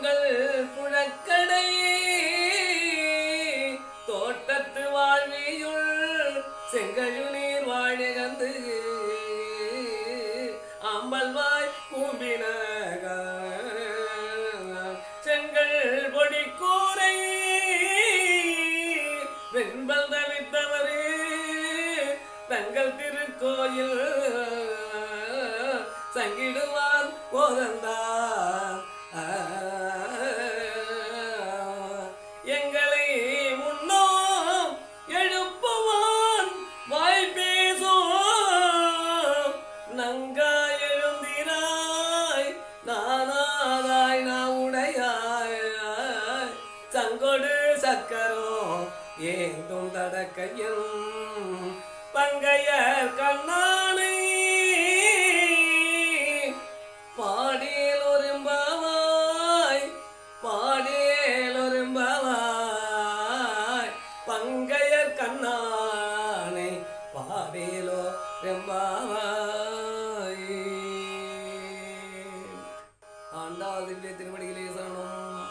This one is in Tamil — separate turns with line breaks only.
உங்கள் புழக்கடையே. தோட்டத்து வாழ்வியுள் செங்கழு நீர் வாழகந்து அம்பல்வாய் கூம்பினக செங்கல் பொடி கூரை வெண்பல் தவித்தவரே தங்கள் திருக்கோயில் சங்கிடுவான் போதந்தான் பங்கொடு சக்கரோ ஏந்தும் தடக்கையும் பங்கைய கண்ணானை. பாடியில் ஒரும்பவாய் பாடியில் ஒரும்பவாய் பங்கையர் கண்ணானை பாடியிலோ ரெம்பாவாய் ஆண்டாள் திவ்ய சரணம்.